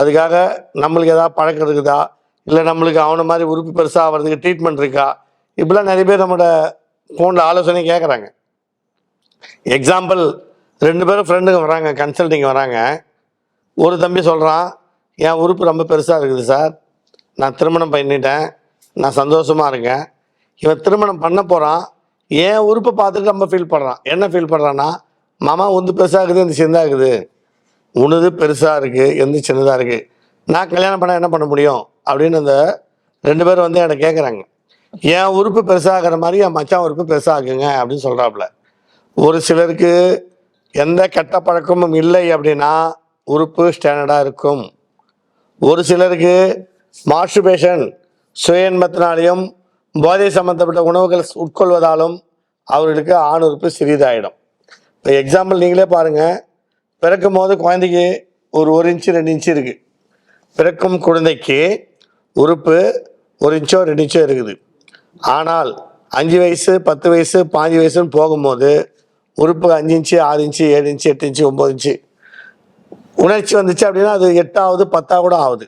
அதுக்காக நம்மளுக்கு ஏதாவது பழக்கம் இருக்குதா? இல்லை நம்மளுக்கு அவனை மாதிரி உறுப்பு பெருசாக ஆகிறதுக்கு ட்ரீட்மெண்ட் இருக்கா? இப்படிலாம் நிறைய பேர் நம்மளோட ஃபோனில் ஆலோசனை கேட்குறாங்க எக்ஸாம்பிள் ரெண்டு பேரும் ஃப்ரெண்டுங்க வராங்க கன்சல்டிங் வராங்க. ஒரு தம்பி சொல்கிறான் என் உறுப்பு ரொம்ப பெருசாக இருக்குது சார். நான் திருமணம் பண்ணிட்டேன். நான் சந்தோஷமாக இருக்கேன். இவன் திருமணம் பண்ண போகிறான் என் உறுப்பை பார்த்துட்டு ரொம்ப ஃபீல் பண்ணுறான் என்ன ஃபீல் பண்ணுறான்னா மாமா வந்து பெருசாக இருக்குது இந்த சிந்தா இருக்குது உனது பெருசாக இருக்குது எந்த சின்னதாக இருக்குது நான் கல்யாணம் பண்ண என்ன பண்ண முடியும்? அப்படின்னு அந்த ரெண்டு பேரும் வந்து என்னை கேட்குறாங்க என் உறுப்பு பெருசாகிற மாதிரி என் மச்சான் உறுப்பு பெருசாகுங்க அப்படின்னு சொல்கிறாப்புல ஒரு சிலருக்கு எந்த கெட்ட பழக்கமும் இல்லை அப்படின்னா உறுப்பு ஸ்டாண்டர்டாக இருக்கும். ஒரு சிலருக்கு மாஸ்டுபேஷன் சுயன்பத்தினாலையும் போதை சம்மந்தப்பட்ட உணவுகள் உட்கொள்வதாலும் அவர்களுக்கு ஆண் உறுப்பு சிறிதாயிடும். இப்போ எக்ஸாம்பிள் நீங்களே பாருங்கள் பிறக்கும் போது குழந்தைக்கு ஒரு ஒரு இன்ச்சு ரெண்டு இன்ச்சு இருக்குது பிறக்கும் குழந்தைக்கு உறுப்பு ஒரு இன்ச்சோ ரெண்டு இன்ச்சோ இருக்குது. ஆனால் அஞ்சு வயசு பத்து வயசு பாஞ்சு வயசுன்னு போகும்போது உறுப்பு அஞ்சு இன்ச்சு ஆறு இன்ச்சு ஏழு இன்ச்சு எட்டு இன்ச்சு ஒம்பது இன்ச்சு. உணர்ச்சி வந்துச்சு அப்படின்னா அது எட்டாவது பத்தாக கூட ஆகுது.